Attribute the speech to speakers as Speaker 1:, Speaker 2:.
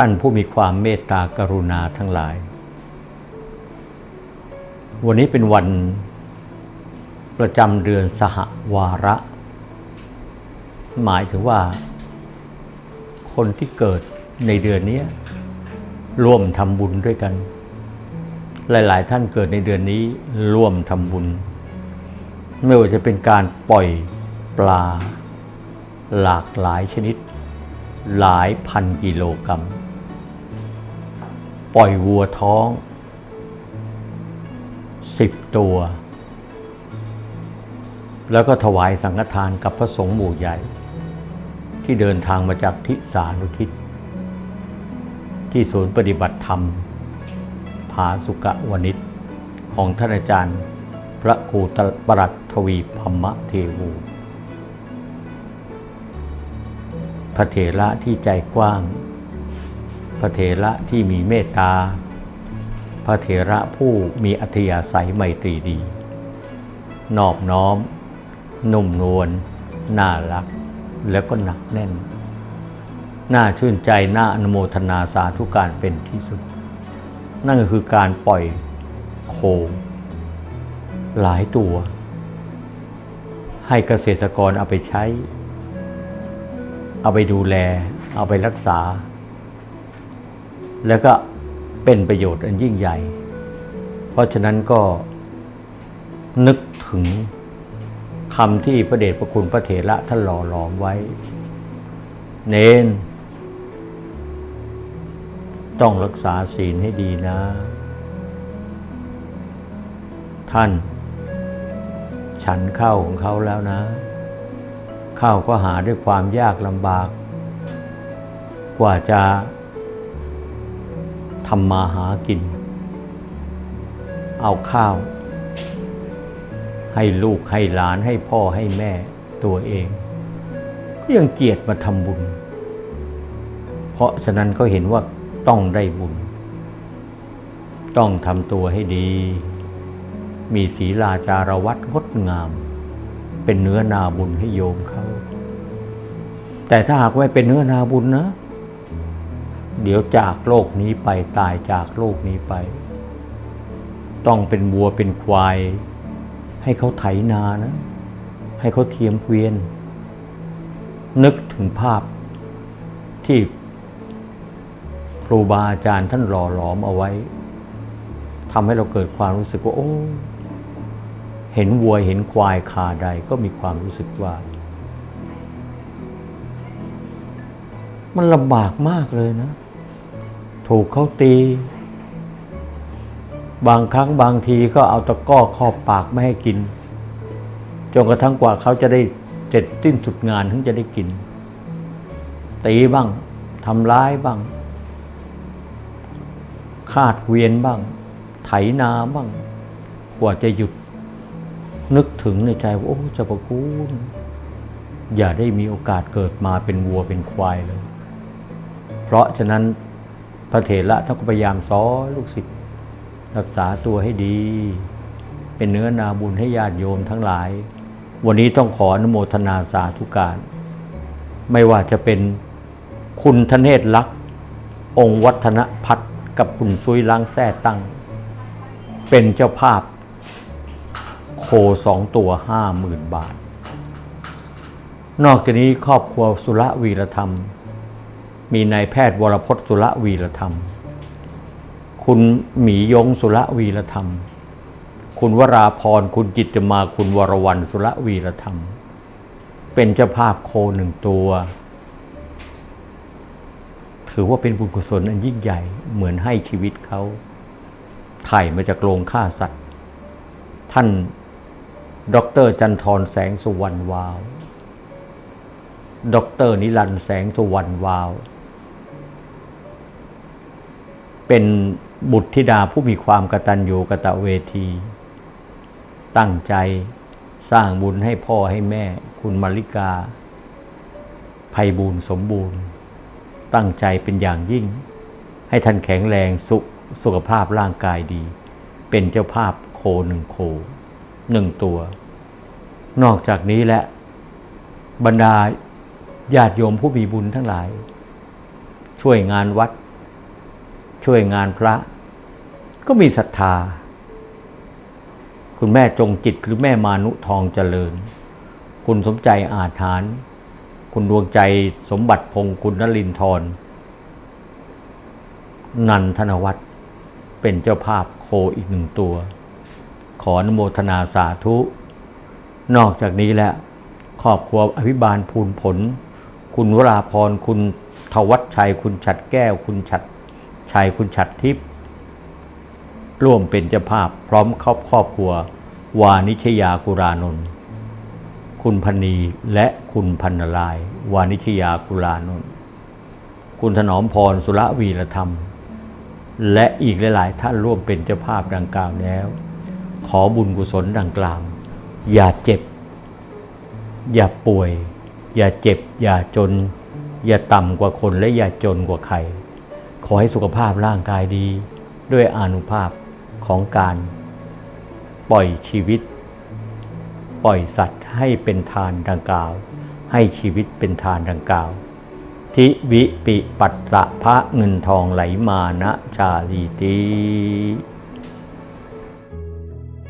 Speaker 1: ท่านผู้มีความเมตตากรุณาทั้งหลาย วันนี้เป็นวันประจำเดือนสหวาระ หมายถึงว่า คนที่เกิดในเดือนนี้ร่วมทำบุญด้วยกัน หลาย ๆ ท่านเกิดในเดือนนี้ร่วมทำบุญ ไม่ว่าจะเป็นการปล่อยปลาหลากหลายชนิด หลายพันกิโลกรัม ปล่อยวัวท้องสิบตัว แล้วก็ถวายสังฆทานกับพระสงฆ์หมู่ใหญ่ ที่เดินทางมาจากทิสานุทิศ ที่ศูนย์ปฏิบัติธรรม ผาสุกะวนิชของท่านอาจารย์ พระครูตปรัตทวีพมะเทวูพระเถระที่ใจกว้าง พระเถระที่มีเมตตา พระเถระผู้มีอัธยาศัยไมตรีดี นอบน้อม นุ่มนวลน่ารัก แล้วก็หนักแน่น น่าชื่นใจน่าอนุโมทนาสาธุการเป็นที่สุด นั่นก็คือการปล่อยโคหลายตัว ให้เกษตรกรเอาไปใช้ เอาไปดูแล เอาไปรักษา แล้วก็เป็นประโยชน์อันยิ่งใหญ่ เพราะฉะนั้นก็นึกถึงคำที่พระเดชพระคุณพระเถระท่านหล่อหลอมไว้ เน้น ต้องรักษาศีลให้ดีนะ ท่าน ฉันข้าวของเขาแล้วนะ ข้าวก็หาด้วยความยากลำบาก กว่าจะ ทำมาหากิน เอาข้าว ให้ลูกให้หลานให้พ่อให้แม่ตัวเอง ก็ยังเกียรติมาทำบุญ เพราะฉะนั้นก็เห็นว่าต้องได้บุญ ต้องทำตัวให้ดี มีศีลาจารวัดงดงาม เป็นเนื้อนาบุญให้โยมเขา แต่ถ้าหากไม่เป็นเนื้อนาบุญนะ เดี๋ยวจากโลกนี้ไปตายจากโลกนี้ไป ต้องเป็นวัวเป็นควาย ให้เขาไถนานะ ให้เขาเทียมเกวียน นึกถึงภาพที่ครูบาอาจารย์ท่านหล่อหลอมเอาไว้ทำให้เราเกิดความรู้สึกว่าโอ้เห็นวัวเห็นควายคาใดก็มีความรู้สึกว่า มันลำบากมากเลยนะ ถูกเขาตี บางครั้งบางทีก็เอาตะก้อครอบปากไม่ให้กิน จนกระทั่งกว่าเขาจะได้เจ็ดสิ้นสุดงานถึงจะได้กิน ตีบ้างทำร้ายบ้าง คาดเวียนบ้าง ไถนาบ้าง กว่าจะหยุด นึกถึงในใจว่าโอ้เจ้าประคุณอย่าได้มีโอกาสเกิดมาเป็นวัวเป็นควายเลย เพราะฉะนั้น พระเถระท่านก็พยายามสอนลูกศิษย์รักษาตัวให้ดี เป็นเนื้อนาบุญให้ญาติโยมทั้งหลาย วันนี้ต้องขออนุโมทนาสาธุการ ไม่ว่าจะเป็นคุณทเนศลักษณ์องค์วัฒนพัฒน์กับคุณซุยล้างแท้ตั้ง เป็นเจ้าภาพ โคสองตัวห้าหมื่นบาท นอกจากนี้ครอบครัวสุรวีรธรรม มีนายแพทย์วรพจน์สุรวีรธรรม คุณหมียงสุรวีรธรรม คุณวราพรคุณจิตมาคุณวรวรรณสุรวีรธรรม เป็นเจ้าภาพโคหนึ่งตัว ถือว่าเป็นบุญกุศลอันยิ่งใหญ่เหมือนให้ชีวิตเขาไถ่มาจากโรงฆ่าสัตว์ ท่านดรจันทรแสงสุวรรณวาว ดรนิรันดร์แสงสุวรรณวาว เป็นบุตรธิดาผู้มีความกตัญญูกะตะเวที ตั้งใจสร้างบุญให้พ่อให้แม่ คุณมาริกาภัยบูรณ์สมบูรณ์ ตั้งใจเป็นอย่างยิ่ง ให้ท่านแข็งแรงสุสุขภาพร่างกายดี เป็นเจ้าภาพโคหนึ่งโคหนึ่งตัว นอกจากนี้และ บรรดาญาติโยมผู้มีบุญทั้งหลาย ช่วยงานวัด ช่วยงานพระ ก็มีศรัทธา คุณแม่จงจิตหรือแม่มานุทองเจริญ คุณสมใจอาถาน คุณดวงใจสมบัติพงศ์คุณนลินทรนันทนวัฒน์เป็นเจ้าภาพโคอีกหนึ่งตัว ขออนุโมทนาสาธุ นอกจากนี้แล้วครอบครัวอภิบาลภูลผล คุณวราพรคุณทวัชชัย คุณฉัดแก้ว คุณฉัด ชัยคุณฉัดทิพย์ร่วมเป็นเจ้าภาพพร้อมครอบครอบครัว วานิชยากุรานนท์คุณพนีและคุณพันนลาย วานิชยากุรานนท์คุณถนอมพรสุรวีรธรรม และอีกหลาย ๆ ท่านร่วมเป็นเจ้าภาพดังกล่าวแล้ว ขอบุญกุศลดังกล่าว อย่าเจ็บ อย่าป่วย อย่าเจ็บ อย่าจน อย่าต่ำกว่าคนและอย่าจนกว่าใคร ขอให้สุขภาพร่างกายดี ด้วยอานุภาพของการ ปล่อยชีวิต ปล่อยสัตว์ให้เป็นทานดังกล่าว ให้ชีวิตเป็นทานดังกล่าว ทิวิปิปัสสะพระเงินทองไหลมานะชาลีตี